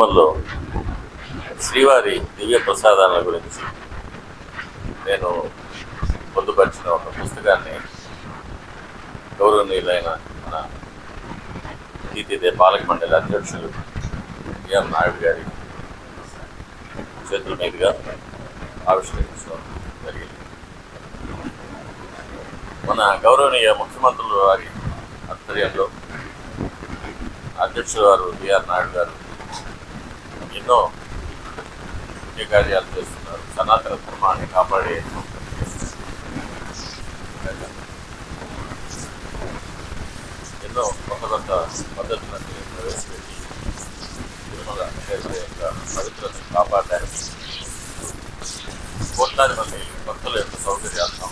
తిరుమలలో శ్రీవారి దివ్య ప్రసాదాల గురించి నేను పొందుపరిచిన ఒక పుస్తకాన్ని గౌరవనీయులైన మన తీతిదే పాలక మండలి అధ్యక్షులు బిఆర్ నాయుడు గారి చేతుల మీదుగా ఆవిష్కరించడం జరిగింది. మన గౌరవనీయ ముఖ్యమంత్రుల వారి ఆధ్వర్యంలో అధ్యక్షుడు వారు బిఆర్ నాయుడు గారు ఎన్నో పుణ్య కార్యాలు చేస్తున్నారు. సనాతన ధర్మాన్ని కాపాడే ఎన్నో కొత్త కొత్త పద్ధతులను ప్రవేశపెట్టి తిరుమల యొక్క పవిత్రతను కాపాడడానికి కోట్లాది మంది భక్తుల యొక్క సౌకర్యాలను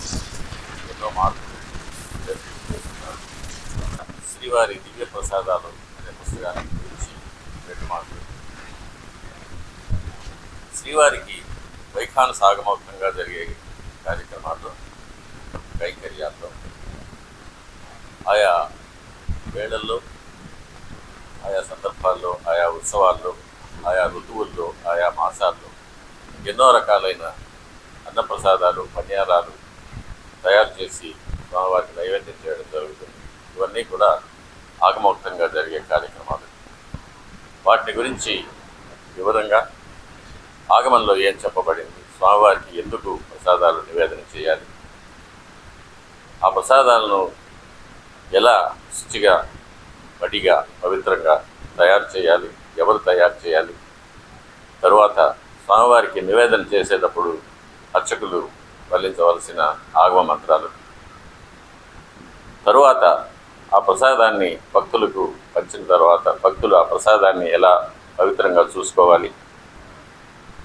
ఎన్నో మార్పులు చేస్తున్నారు శ్రీవారి దివ్య ప్రసాదాలు అనే పుస్తకాన్ని గురించి రెండు మాటలు శ్రీవారికి వైఖాన సాగమౌఖంగా జరిగే కార్యక్రమాల్లో కైంకర్యాల్లో ఆయా వేళల్లో ఆయా సందర్భాల్లో ఆయా ఉత్సవాల్లో ఆయా ఋతువుల్లో ఆయా మాసాల్లో ఎన్నో రకాలైన అన్నప్రసాదాలు పన్యారాలు తయారు చేసి స్వామివారికి నైవేద్యం చేయడం జరుగుతుంది. ఇవన్నీ కూడా ఆగమోక్తంగా జరిగే కార్యక్రమాలు. వాటిని గురించి వివరంగా ఆగమంలో ఏం చెప్పబడింది? స్వామివారికి ఎందుకు ప్రసాదాలు నివేదన చేయాలి? ఆ ప్రసాదాలను ఎలా శుచిగా వడిగా పవిత్రంగా తయారు చేయాలి? ఎవరు తయారు చేయాలి? తరువాత స్వామివారికి నివేదన చేసేటప్పుడు అర్చకులు వల్లించవలసిన ఆగమ మంత్రాలు. తరువాత ఆ ప్రసాదాన్ని భక్తులకు పంచిన తర్వాత భక్తులు ఆ ప్రసాదాన్ని ఎలా పవిత్రంగా చూసుకోవాలి?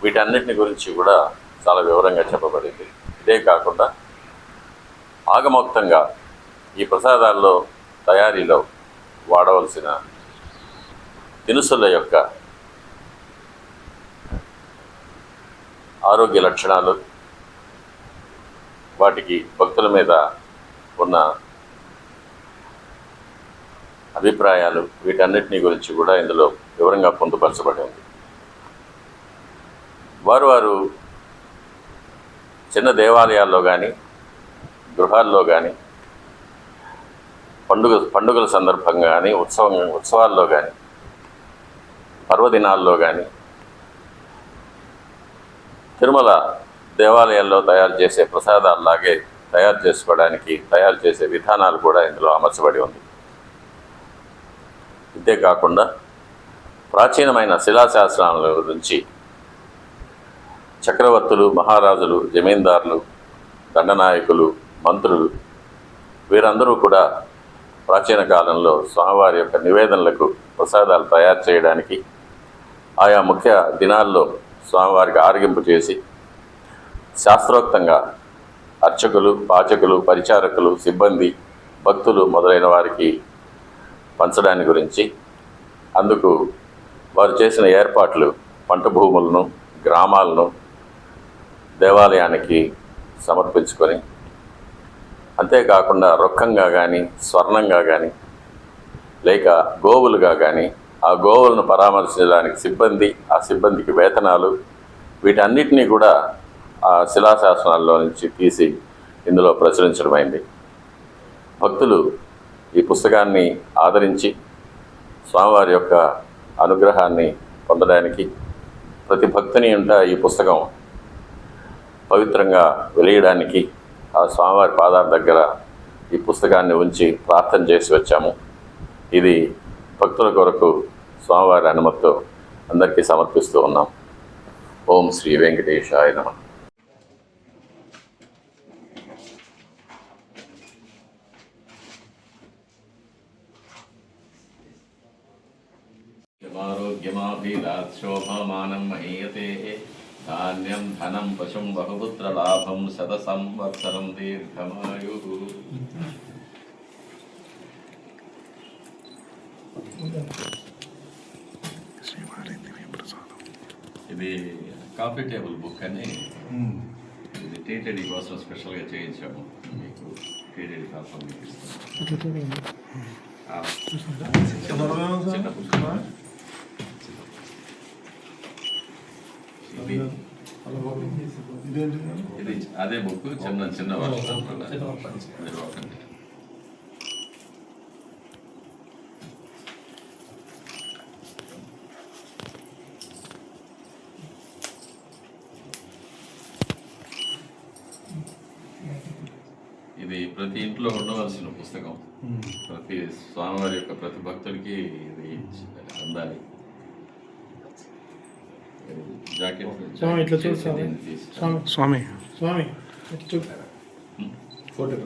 వీటన్నిటిని గురించి కూడా చాలా వివరంగా చెప్పబడింది. ఇదే కాకుండా ఆగమోక్తంగా ఈ ప్రసాదాల్లో తయారీలో వాడవలసిన దినుసుల యొక్క ఆరోగ్య లక్షణాలు వాటికి భక్తుల మీద ఉన్న అభిప్రాయాలు వీటన్నిటిని గురించి కూడా ఇందులో వివరంగా పొందుపరచబడింది. వారు వారు చిన్న దేవాలయాల్లో కానీ గృహాల్లో కానీ పండుగ పండుగల సందర్భంగా కానీ ఉత్సవం ఉత్సవాల్లో కానీ పర్వదినాల్లో కానీ తిరుమల దేవాలయాల్లో తయారు చేసే ప్రసాదాల్లాగే తయారు చేసుకోవడానికి తయారు చేసే విధానాలు కూడా ఇందులో అమర్చబడి ఉంది. ఇంతే కాకుండా ప్రాచీనమైన శిలాశాస్త్రాల గురించి చక్రవర్తులు మహారాజులు జమీందారులు దండనాయకులు మంత్రులు వీరందరూ కూడా ప్రాచీన కాలంలో స్వామివారి యొక్క నివేదనలకు ప్రసాదాలు తయారు చేయడానికి ఆయా ముఖ్య దినాల్లో స్వామివారికి ఆరగింపు చేసి శాస్త్రోక్తంగా అర్చకులు పాచకులు పరిచారకులు సిబ్బంది భక్తులు మొదలైన వారికి పంచడాన్ని గురించి అందుకు వారు చేసిన ఏర్పాట్లు పంట భూములను గ్రామాలను దేవాలయానికి సమర్పించుకొని అంతేకాకుండా రొక్కంగా కానీ స్వర్ణంగా కానీ లేక గోవులుగా కానీ ఆ గోవులను పరామర్శించడానికి సిబ్బంది ఆ సిబ్బందికి వేతనాలు వీటన్నిటినీ కూడా ఆ శిలాశాసనాల్లో నుంచి తీసి ఇందులో ప్రచురించడమైంది. భక్తులు ఈ పుస్తకాన్ని ఆదరించి స్వామివారి యొక్క అనుగ్రహాన్ని పొందడానికి ప్రతి భక్తుని ఉంట ఈ పుస్తకం పవిత్రంగా వెలియడానికి ఆ స్వామివారి పాదాల దగ్గర ఈ పుస్తకాన్ని ఉంచి ప్రార్థన చేసి వచ్చాము. ఇది భక్తుల కొరకు స్వామివారి అనుమతితో అందరికీ సమర్పిస్తూ ఉన్నాం. ఓం శ్రీ వెంకటేశాయ నమ. ఆరోగ్యమాభిరాశోభమానం మహీయతే. ధాన్యం ధనం పశుం బహుపుత్రలాభం శత సంవత్సరం దీర్ఘమాయు. ఇది కాఫీ టేబుల్ బుక్ అని ఇది టీటీడీ కోసం స్పెషల్గా చేయించాము. మీకు టీటీడీ కోసం మీకు ఇస్తాం ఆ, చిన్న బుక్. ఇది అదే బుక్ చిన్న చిన్న. ఇది ప్రతి ఇంట్లో ఉండవలసిన పుస్తకం. ప్రతి స్వామివారి యొక్క ప్రతి భక్తుడికి ఇది అందాలి. స్వామి, ఇట్లా చూడు స్వామి. స్వామి. స్వామి. స్వామి ఫోటో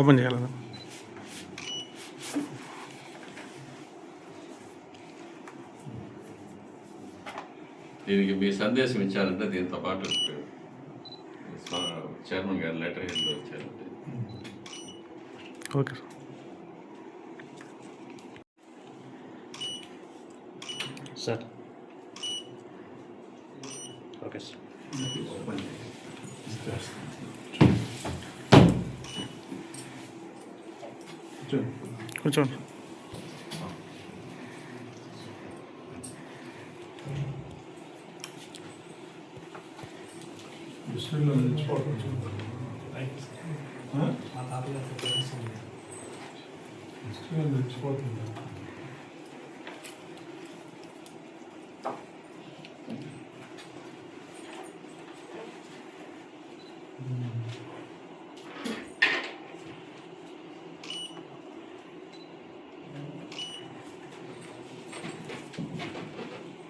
ఓపెన్ చేయాలి దీనికి మీ సందేశం ఇచ్చారంటే దీంతో పాటు చైర్మన్ గారు లెటర్ హెడ్ వచ్చారంటే. Okay sir 보겠습니다. 그렇죠. 술은 좋아하는 아, 밥이라서 습니다 술은 좋아하는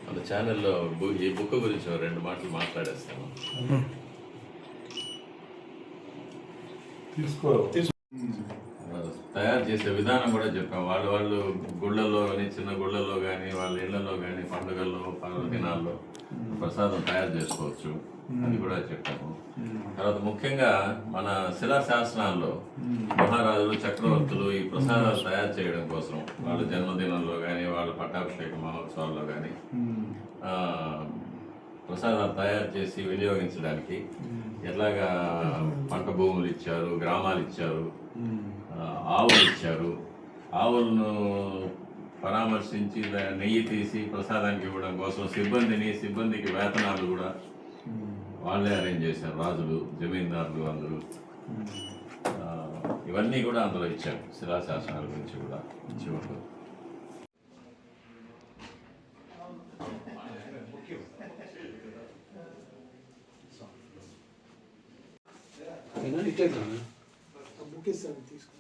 మన ఛానల్లో ఈ బుక్ గురించి రెండు మాటలు మాట్లాడేస్తాను. తీసుకో. తయారు చేసే విధానం కూడా చెప్పాం. వాళ్ళు వాళ్ళు గుళ్ళల్లో కానీ చిన్న గుళ్ళల్లో కానీ వాళ్ళ ఇళ్ళలో కానీ పండుగల్లో పర్వదినాల్లో ప్రసాదం తయారు చేసుకోవచ్చు. అది కూడా చెప్పాము. తర్వాత ముఖ్యంగా మన శిలా శాసనాల్లో మహారాజులు చక్రవర్తులు ఈ ప్రసాదాలు తయారు చేయడం కోసం వాళ్ళ జన్మదినంలో కానీ వాళ్ళ పట్టాభిషేక మహోత్సవాల్లో కానీ ప్రసాదాలు తయారు చేసి వినియోగించడానికి ఎట్లాగా పంట భూములు ఇచ్చారు గ్రామాలు ఇచ్చారు ఆవులు ఇచ్చారు. ఆవులను పరామర్శించి నెయ్యి తీసి ప్రసాదానికి ఇవ్వడం కోసం సిబ్బందిని సిబ్బందికి వేతనాలు కూడా వాళ్ళే అరేంజ్ చేశారు. రాజులు జమీందారులు అందరూ. ఇవన్నీ కూడా అందులో ఇచ్చారు. శిలాశాసనాల గురించి కూడా చివరిలో బుక్ ఇస్తాను తీసుకో